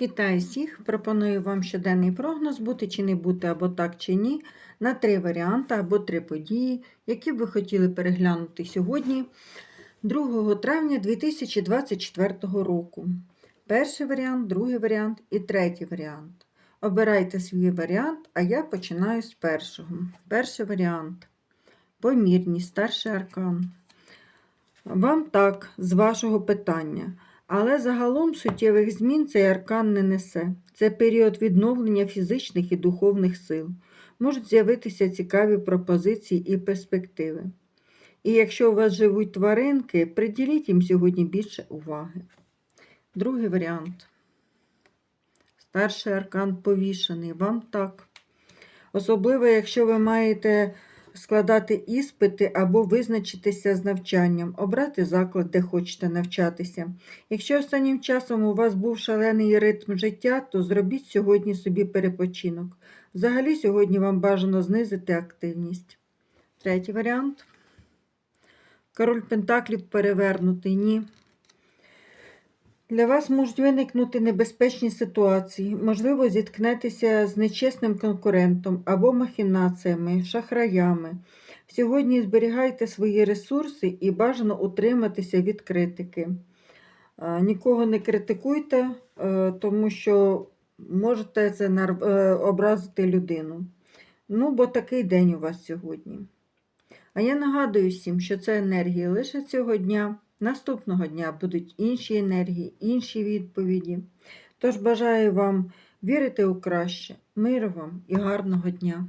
Вітаю всіх! Пропоную вам щоденний прогноз бути чи не бути або так чи ні на три варіанти або три події, які б ви хотіли переглянути сьогодні, 2 травня 2024 року. Перший варіант, другий варіант і третій варіант. Обирайте свій варіант, а я починаю з першого. Перший варіант. Помірність, старший аркан. Вам так, з вашого питання. Але загалом суттєвих змін цей аркан не несе. Це період відновлення фізичних і духовних сил. Можуть з'явитися цікаві пропозиції і перспективи. І якщо у вас живуть тваринки, приділіть їм сьогодні більше уваги. Другий варіант. Старший аркан повішений. Вам так. Особливо, якщо ви маєте складати іспити або визначитися з навчанням, обрати заклад, де хочете навчатися. Якщо останнім часом у вас був шалений ритм життя, то зробіть сьогодні собі перепочинок. Взагалі, сьогодні вам бажано знизити активність. Третій варіант. Король Пентаклів перевернутий. Ні. Для вас можуть виникнути небезпечні ситуації. Можливо, зіткнетеся з нечесним конкурентом або махінаціями, шахраями. Сьогодні зберігайте свої ресурси і бажано утриматися від критики. Е, Нікого не критикуйте, е, тому що можете це е, образити людину. Ну, бо такий день у вас сьогодні. А я нагадую всім, що це енергії лише цього дня. Наступного дня будуть інші енергії, інші відповіді. Тож бажаю вам вірити у краще, миру вам і гарного дня!